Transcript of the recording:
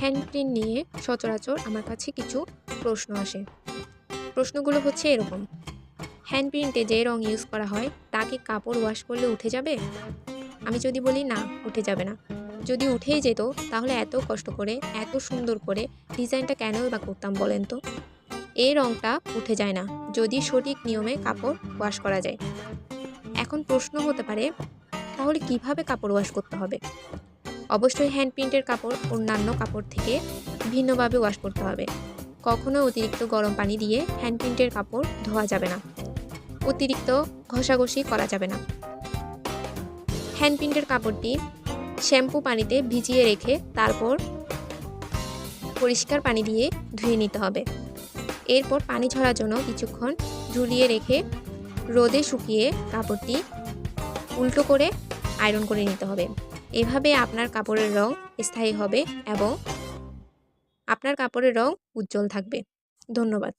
Hand print নিয়ে সচরাচর আমার কাছে কিছু প্রশ্ন আসে। প্রশ্নগুলো হচ্ছে এরকম। হ্যান্ড প্রিন্টে যে রং ইউজ করা হয়, তা কি কাপড় ওয়াশ করলে উঠে যাবে? আমি যদি বলি, না, উঠে যাবে না। যদি উঠেই যেত, তাহলে এত কষ্ট করে, এত সুন্দর করে ডিজাইনটা কেনই বা করতাম বলেন তো? এই রংটা উঠে যায় না, যদি সঠিক নিয়মে কাপড় ওয়াশ করা যায়। এখন প্রশ্ন হতে পারে, তাহলে কীভাবে কাপড় ওয়াশ করতে হবে? অবশ্যই হ্যান্ড প্রিন্টের কাপড়, অন্যান্য কাপড় থেকে ভিন্নভাবে ওয়াশ করতে হবে। কখনো অতিরিক্ত গরম পানি দিয়ে হ্যান্ড প্রিন্টের কাপড় ধোয়া যাবে না। অতিরিক্ত ঘষাঘষি করা যাবে না। হ্যান্ড প্রিন্টের কাপড়টি শ্যাম্পু পানিতে ভিজিয়ে রেখে তারপর পরিষ্কার পানি দিয়ে ধুয়ে নিতে হবে। এরপর পানি ঝরার জন্য কিছুক্ষণ ঝুলিয়ে রেখে রোদে শুকিয়ে কাপড়টি উল্টো করে আয়রন করে নিতে হবে। এভাবে আপনার কাপড়ের রং স্থায়ী হবে এবং আপনার কাপড়ের রং উজ্জ্বল থাকবে। ধন্যবাদ।